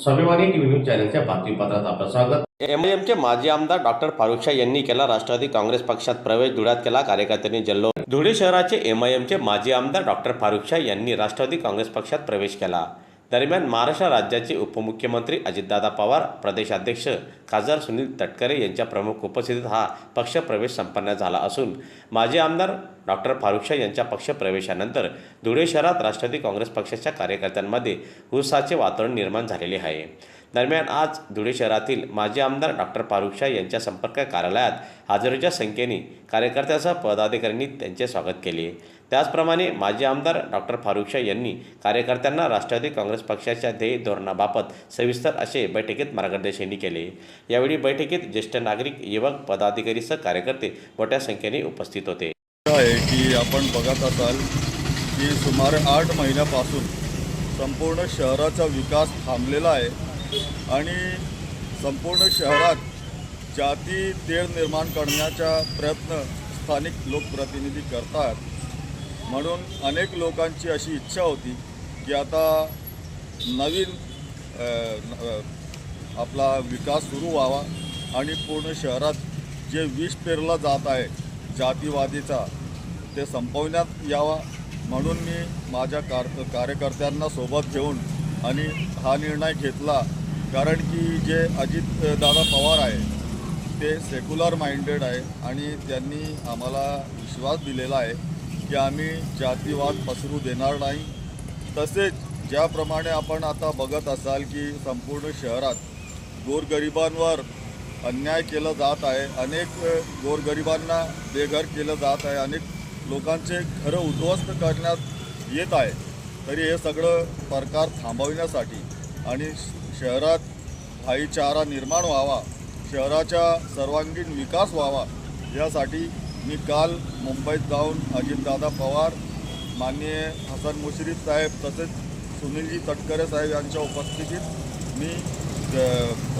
स्वाभिमानी TV news चॅनलच्या बातमीपत्रात आपलं स्वागत. एमआयएमचे माजी आमदार डॉक्टर फारुख शाह यांनी केला राष्ट्रवादी काँग्रेस पक्षात प्रवेश धुळ्यात केला कार्यकर्त्यांनी जल्लो धुळे शहराचे एमआयएमचे माजी आमदार डॉक्टर फारुख शाह यांनी राष्ट्रवादी काँग्रेस पक्षात प्रवेश केला. दरम्यान महाराष्ट्र राज्याचे उपमुख्यमंत्री अजितदादा पवार प्रदेशाध्यक्ष खासदार सुनील तटकरे यांच्या प्रमुख उपस्थितीत हा पक्षप्रवेश संपन्न झाला असून माजी आमदार डॉक्टर फारुख शाह यांच्या पक्षप्रवेशानंतर धुळे शहरात राष्ट्रवादी काँग्रेस पक्षाच्या कार्यकर्त्यांमध्ये उत्साहाचे वातावरण निर्माण झालेले आहे. दरम्यान आज धुळे शहरातील माजी आमदार डॉक्टर फारुख शाह यांच्या संपर्क कार्यालयात हजारोच्या संख्येने कार्यकर्त्यासह पदाधिकाऱ्यांनी त्यांचे स्वागत केले. त्याचप्रमाणे माजी आमदार डॉक्टर फारुख शाह यांनी कार्यकर्त्यांना राष्ट्रवादी काँग्रेस पक्षाच्या ध्येय धोरणाबाबत सविस्तर असे बैठकीत मार्गदर्शनही केले. यावेळी बैठकीत ज्येष्ठ नागरिक युवक पदाधिकारीसह कार्यकर्ते मोठ्या संख्येने उपस्थित होते. आहे की आपण बघत असाल की सुमारे आठ महिन्यापासून संपूर्ण शहराचा विकास थांबलेला आहे. आणि संपूर्ण शहरात जाती तेढ निर्माण करण्याचा प्रयत्न स्थानिक लोकप्रतिनिधी करतात. म्हणून अनेक लोकांची अशी इच्छा होती की आता नवीन आपला विकास सुरू व्हावा आणि पूर्ण शहरात जे विष पेरला जात आहे जातीवादीचा ते संपवण्यात यावा. म्हणून मी माझ्या कार कार्यकर्त्यांना सोबत घेऊन आणि हा निर्णय घेतला. कारण की जे अजित दादा पवार आहे ते सेक्युलर माइंडेड आहे आणि त्यांनी आम्हाला विश्वास दिलेला आहे की आम्ही जातीवाद पसरू देणार नाही. तसेच ज्याप्रमाणे आपण आता बघत असाल की संपूर्ण शहरात गोरगरिबांवर अन्याय केलं जात आहे अनेक गोरगरिबांना बेघर केलं जात आहे अनेक लोकांचे घरं उद्ध्वस्त करण्यात येत आहे. तरी हे सगळं प्रकार थांबविण्यासाठी आणि श- शहरात भाईचारा निर्माण व्हावा शहराचा सर्वांगीण विकास व्हावा यासाठी मी काल मुंबईत जाऊन अजितदादा पवार माननीय हसन मुश्रीफ साहेब तसेच सुनीलजी तटकरे साहेब यांच्या उपस्थितीत मी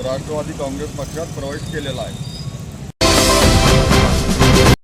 राष्ट्रवादी काँग्रेस पक्षात प्रवेश केलेला आहे.